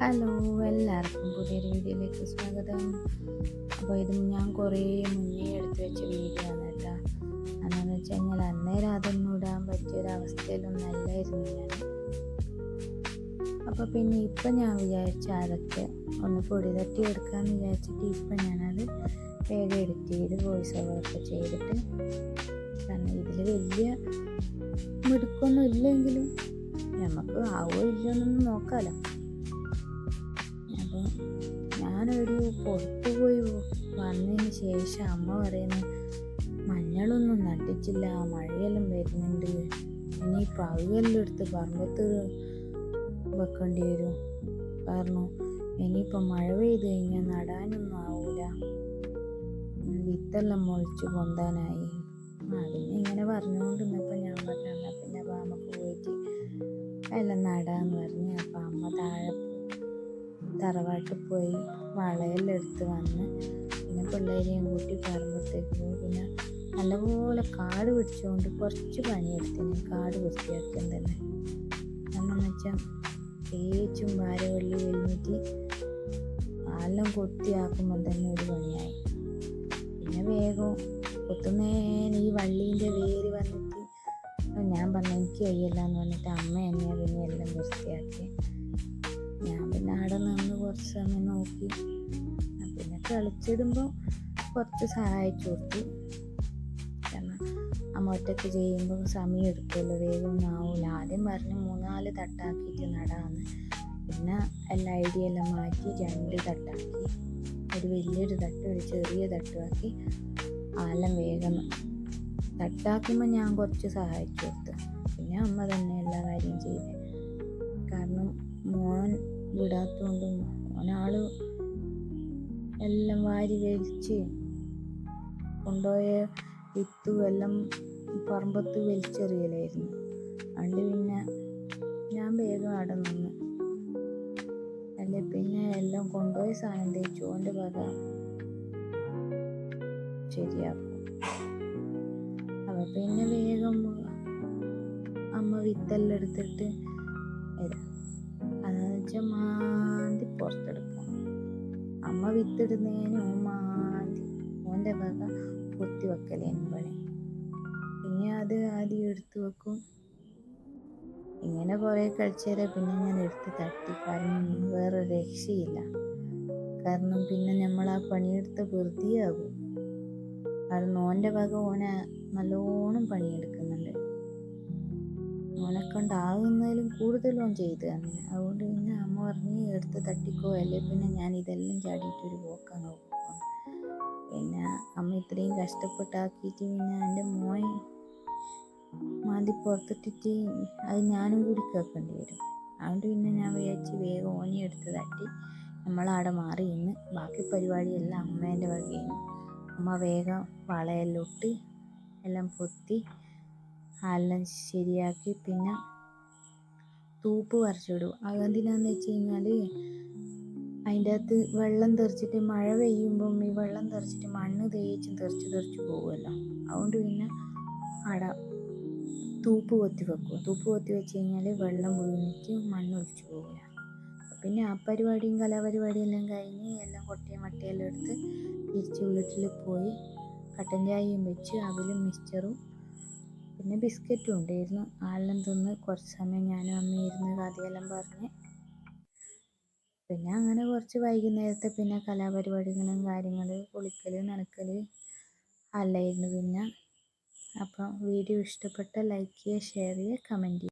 Hello എല്ലാവർക്കും പുതിയൊരു വീഡിയോയിലേക്ക് സ്വാഗതം. അപ്പോൾ ഇത് ഞാൻ കുറേ മുന്നേ എടുത്തു വെച്ച വീഡിയോ ആണ് കേട്ടോ. എന്നാന്ന് വെച്ച് കഴിഞ്ഞാൽ അന്നേരം അതൊന്നും ഇടാൻ പറ്റിയൊരവസ്ഥയിലൊന്നും അല്ലായിരുന്നു ഞാൻ. അപ്പോൾ പിന്നെ ഇപ്പം ഞാൻ വിചാരിച്ച അതൊക്കെ ഒന്ന് പൊടി തട്ടി എടുക്കാമെന്ന് വിചാരിച്ചിട്ട് ഇപ്പം ഞാനത് വേഗം എഡിറ്റ് ചെയ്ത് വോയിസ് ഓവറൊക്കെ ചെയ്തിട്ട് കാരണം ഇതിൽ വലിയ മിടുക്കൊന്നും ഇല്ലെങ്കിലും നമുക്ക് ആവോ ഇല്ലയോ നോക്കാമല്ലോ ഞാനൊരു പുറത്തു പോയി വന്നതിന് ശേഷം അമ്മ പറയുന്നു മഞ്ഞളൊന്നും നട്ടിച്ചില്ല മഴയെല്ലാം വരുന്നുണ്ട്. ഇനി പകുതിയെല്ലാം എടുത്ത് പറമ്പത്ത് വെക്കേണ്ടി വരും. കാരണം ഇനിയിപ്പോൾ മഴ പെയ്ത് കഴിഞ്ഞാൽ നടാനൊന്നും ആവൂല. വിത്തെല്ലാം മുളച്ച് പൊന്താനായി. അതിന് ഇങ്ങനെ പറഞ്ഞുകൊണ്ട് നിന്നപ്പോൾ ഞാൻ പറഞ്ഞു പിന്നെ നമുക്ക് പോയിട്ട് എല്ലാം നടാന്ന് പറഞ്ഞ് അപ്പോൾ അമ്മ താഴെ തറവാട്ടിൽ പോയി വളയെല്ലാം എടുത്ത് വന്ന് പിന്നെ പിള്ളേരെയും കൂട്ടി പറമ്പത്തേക്ക് പിന്നെ നല്ലപോലെ കാട് പിടിച്ചുകൊണ്ട് കുറച്ച് പണിയെടുത്തിന് കാട് വൃത്തിയാക്കാൻ തന്നെ എന്നു വെച്ചാൽ തേച്ചും വാരവള്ളി കഴിഞ്ഞിട്ട് എല്ലാം കൊത്തിയാക്കുമ്പോൾ തന്നെ ഒരു പണിയായി. പിന്നെ വേഗം കൊത്തുന്നേന് ഈ വള്ളീന്റെ വേര് വന്നിട്ട് ഞാൻ പറഞ്ഞു എനിക്ക് വയ്യല്ല എന്ന് പറഞ്ഞിട്ട് അമ്മ എന്നെ പിന്നെ എല്ലാം വൃത്തിയാക്കി. ഞാൻ പിന്നെ അവിടെ നിന്ന് കുറച്ച് സമയം നോക്കി. പിന്നെ കളിച്ചിടുമ്പോൾ കുറച്ച് സഹായിച്ചു കൊടുത്തു. കാരണം അമ്മ ഒറ്റയ്ക്ക് ചെയ്യുമ്പോൾ സമയം എടുക്കുമല്ലോ വേഗം ഒന്നും ആവില്ല ആദ്യം പറഞ്ഞ് മൂന്നാൽ തട്ടാക്കിയിട്ട് നടാന്ന്. പിന്നെ എല്ലാ ഐഡിയ എല്ലാം മാറ്റി രണ്ട് തട്ടാക്കി. ഒരു വലിയൊരു തട്ട് ഒരു ചെറിയ തട്ടുമാക്കി. ആലം വേഗം തട്ടാക്കുമ്പോൾ ഞാൻ കുറച്ച് സഹായിച്ചു കൊടുത്തു. പിന്നെ അമ്മ തന്നെ എല്ലാ കാര്യം ചെയ്ത്. വിടാത്തതുകൊണ്ട് ഓനാൾ എല്ലാം വാരി വലിച്ച് കൊണ്ടുപോയ വിത്തും എല്ലാം പറമ്പത്ത് വലിച്ചെറിയലായിരുന്നു. അതുകൊണ്ട് പിന്നെ ഞാൻ വേഗം അവിടെ നിന്ന്. അല്ലെ പിന്നെ എല്ലാം കൊണ്ടുപോയ സാധനം തേച്ചു ഓന്റെ വക ശരിയാക്കും. അവ പിന്നെ വേഗം അമ്മ വിത്തെല്ലാം എടുത്തിട്ട് ഇടാം മാന്തി പുറത്തെടുക്കും അമ്മ വിത്തിടുന്നതിന് മാന്തി. ഓന്റെ വക പൊത്തി വെക്കലേനും പണി. പിന്നെ അത് ആദ്യം എടുത്തു വെക്കും. ഇങ്ങനെ കുറേ കളിച്ചേരെ പിന്നെ ഞാൻ എടുത്ത് തട്ടി. കാരണം വേറെ രക്ഷയില്ല. കാരണം പിന്നെ നമ്മൾ ആ പണിയെടുത്ത വെറുതെയാകും. കാരണം ഓന്റെ വക ഓനെ നല്ലോണം പണിയെടുക്കുന്നുണ്ട്. ഓനെ കൊണ്ടാകുന്നതിലും കൂടുതൽ ഓൻ ചെയ്ത് തന്നെ അതുകൊണ്ട് പിന്നെ അമ്മ പറഞ്ഞ് എടുത്ത് തട്ടിക്കോ അല്ലേ? പിന്നെ ഞാൻ ഇതെല്ലാം ചാടിയിട്ടൊരു പോക്കാണ് പോകും പിന്നെ. അമ്മ ഇത്രയും കഷ്ടപ്പെട്ടാക്കിയിട്ട് പിന്നെ എന്റെ മോൻ മാതി പുറത്തിട്ടിട്ട് അത് ഞാനും കൂടി കേൾക്കേണ്ടി വരും. അതുകൊണ്ട് പിന്നെ ഞാൻ വിചാരിച്ച് വേഗം ഓനി എടുത്ത് തട്ടി നമ്മളവിടെ മാറി ഇന്ന് ബാക്കി പരിപാടിയെല്ലാം അമ്മേന്റെ വകയാണ്. അമ്മ വേഗം വളയെല്ലാം ഇട്ട് എല്ലാം പൊത്തി എല്ലാം ശരിയാക്കി പിന്നെ തൂപ്പ് പറിച്ചിടും. അതെന്തിനാന്ന് വെച്ച് കഴിഞ്ഞാൽ അതിന്റെ അകത്ത് വെള്ളം തെറിച്ചിട്ട് മഴ പെയ്യുമ്പം ഈ വെള്ളം തെറിച്ചിട്ട് മണ്ണ് തേച്ചും തെറിച്ച് തെറിച്ച് പോകുമല്ലോ. അതുകൊണ്ട് പിന്നെ അട തൂപ്പ് കൊത്തി വെക്കും. തൂപ്പ് കൊത്തി വെച്ച് കഴിഞ്ഞാൽ വെള്ളം വീണിട്ട് മണ്ണ് ഒലിച്ചു പോകില്ല പിന്നെ ആ പരിപാടിയും കലാപരിപാടിയും എല്ലാം കഴിഞ്ഞ് എല്ലാം കൊട്ടയും മട്ടയെല്ലാം എടുത്ത് തിരിച്ച് വീട്ടിൽ പോയി കട്ടൻ ചായയും വെച്ച് അവലും മിക്സ്ചറും പിന്നെ ബിസ്ക്കറ്റും ഉണ്ടായിരുന്നു. ആളെല്ലാം തിന്ന് കുറച്ച് സമയം ഞാനും അമ്മയും ഇരുന്ന് കഥയെല്ലാം പറഞ്ഞ്. പിന്നെ അങ്ങനെ കുറച്ച് വൈകുന്നേരത്തെ പിന്നെ കലാപരിപാടികളും കാര്യങ്ങൾ കുളിക്കൽ നനക്കൽ അല്ലായിരുന്നു പിന്നെ. അപ്പം വീഡിയോ ഇഷ്ടപ്പെട്ട ലൈക്ക് ചെയ്യുക ഷെയർ ചെയ്യുക കമന്റ് ചെയ്യുക.